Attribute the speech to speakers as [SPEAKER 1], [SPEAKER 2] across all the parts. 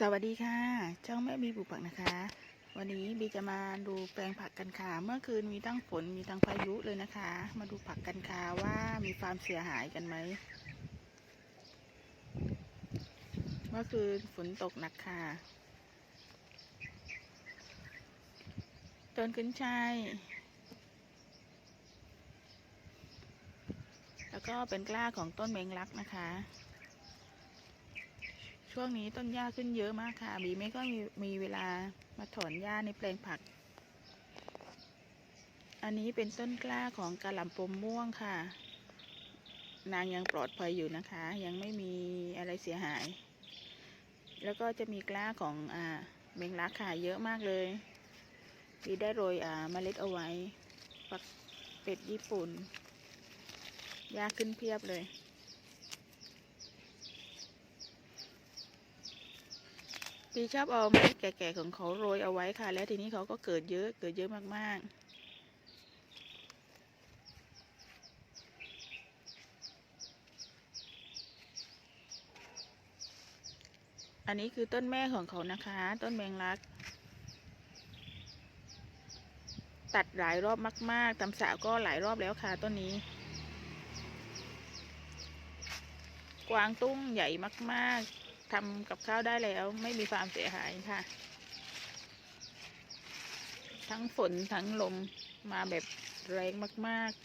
[SPEAKER 1] สวัสดีค่ะ ช่องแม่บีปลูกผักนะคะ วันนี้บีจะมาดูแปลงผักกันค่ะ เมื่อคืนมีทั้งฝนมีทั้งพายุเลยนะคะ มาดูผักกันค่ะว่ามีความเสียหายกันไหมเมื่อคืนฝนตกหนักค่ะต้นขึ้นช่ายแล้วก็เป็นกล้าของต้นเมงลักนะคะ ช่วงนี้ต้นหญ้าขึ้นเยอะมากค่ะ บีไม่ก็มีมีเวลามาถอนหญ้าในแปลงผัก อันนี้เป็นต้นกล้าของกะหล่ำปมม่วงค่ะ นางยังปลอดภัยอยู่นะคะ ยังไม่มีอะไรเสียหาย แล้วก็จะมีกล้าของอ่าเมงลักค่ะเยอะมากเลยบีได้โรยอ่าเมล็ดเอาไว้ ปักเป็ดญี่ปุ่นหญ้าขึ้นเพียบเลย ปีชอบเอาเมล็ดแก่ๆของเขาโรยเอาไว้ค่ะ แล้วทีนี้เขาก็เกิดเยอะเกิดเยอะมากๆอันนี้คือต้นแม่ของเขานะคะ ต้นแมงลัก ตัดหลายรอบมาก ๆตำสาวก็หลายรอบแล้วค่ะต้นนี้ กวางตุ้งใหญ่มาก ๆ ทำกับข้าวได้แล้ว ไม่มีความเสียหายค่ะ ทั้งฝนทั้งลมมาแบบแรงมาก ๆ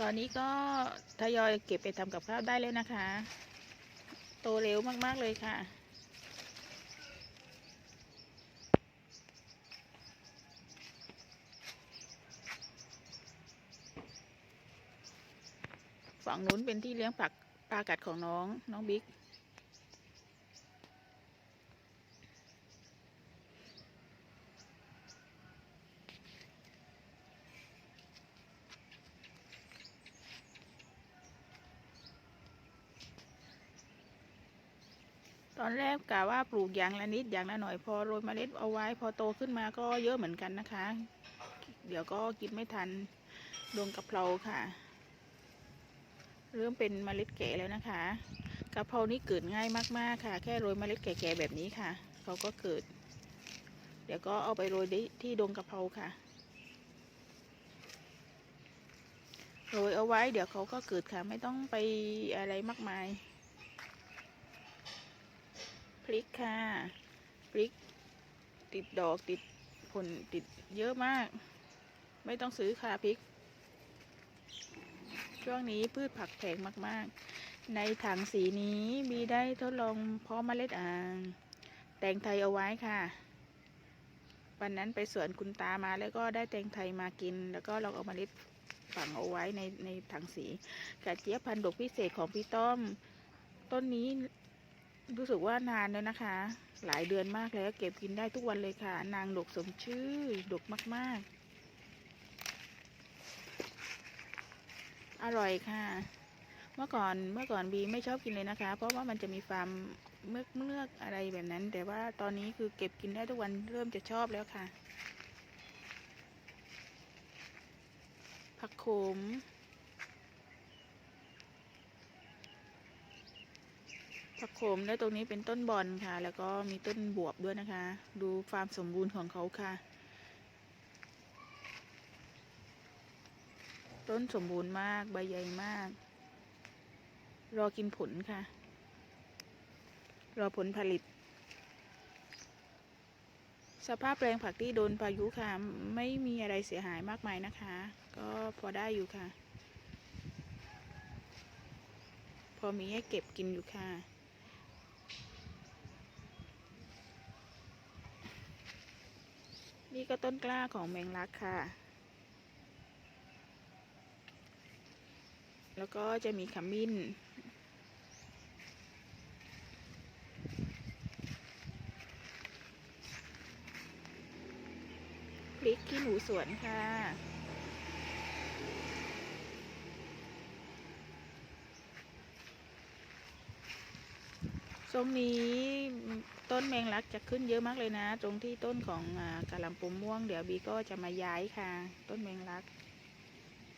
[SPEAKER 1] ตอนนี้ก็ทยอยเก็บไปทำกับข้าวได้แล้วนะคะ โตเร็วมาก ๆ เลยค่ะ ฝั่งนู้นเป็นที่เลี้ยงปักปลากัดของน้องน้องบิ๊ก ตอนแรกกะว่าปลูกอย่างละนิดอย่างละหน่อยพอโรยเมล็ดเอาไว้พอโตขึ้นมาก็เยอะเหมือนกันนะคะ เดี๋ยวก็กินไม่ทัน ดวงกะเพราค่ะ เริ่มเป็นเมล็ดแก่แล้วนะคะกะเพรานี่เกิดง่ายมากๆค่ะ แค่โรยเมล็ดแก่ๆแบบนี้ค่ะเขาก็เกิด เดี๋ยวก็เอาไปโรยที่ดงกะเพราค่ะโรยเอาไว้เดี๋ยวเขาก็เกิดค่ะ ไม่ต้องไปอะไรมากมายพริกค่ะพริกติดดอกติดผลติดเยอะมาก ไม่ต้องซื้อค่ะพริก ช่วงนี้พืชผักแพงมากๆ ในถังสีนี้มีได้ทดลองเพาะเมล็ดอ่างแตงไทยเอาไว้ค่ะ วันนั้นไปสวนคุณตามาแล้วก็ได้แตงไทยมากิน แล้วก็ลองเอาเมล็ดฝังเอาไว้ในในถังสีกระเจี๊ยบพันธุ์ดกพิเศษของพี่ต้อม ต้นนี้รู้สึกว่านานแล้วนะคะ หลายเดือนมากแล้วเก็บกินได้ทุกวันเลยค่ะ นางดกสมชื่อดกมากๆ อร่อยค่ะ เมื่อก่อนเมื่อก่อนบีไม่ชอบกินเลยนะคะ เพราะว่ามันจะมีความเมือกเมือกอะไรแบบนั้น แต่ว่าตอนนี้คือเก็บกินได้ทุกวันเริ่มจะชอบแล้วค่ะ ผักโขมผักโขมแล้วตรงนี้เป็นต้นบอนค่ะ แล้วก็มีต้นบวบด้วยนะคะ ดูความสมบูรณ์ของเขาค่ะ ต้นสมบูรณ์มากใบใหญ่มาก รอกินผลค่ะ รอผลผลิต สภาพแปลงผักที่โดนพายุค่ะ ไม่มีอะไรเสียหายมากมายนะคะ ก็พอได้อยู่ค่ะ พอมีให้เก็บกินอยู่ค่ะนี่ก็ต้นกล้าของแมงลักค่ะ แล้วก็จะมีขมิ้น พริกขี้หนูสวนค่ะ ตรงนี้ต้นแมงลักจะขึ้นเยอะมากเลยนะ ตรงที่ต้นของอากะหล่ำปมม่วง เดี๋ยวบีก็จะมาย้ายค่ะ ต้นแมงลัก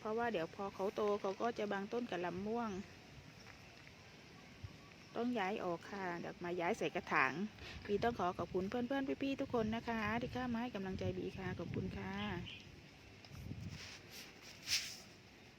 [SPEAKER 1] ราะว่าเดี๋ยวพอเขาโตเขาก็จะบางต้นกับลำม่วง ต้องย้ายออกค่ะเดี๋ยวมาย้ายใส่กระถางบีต้องขอขอบคุณเพื่อนๆพี่ๆทุกคนนะคะ ที่เข้ามาให้กำลังใจบีค่ะขอบคุณค่ะ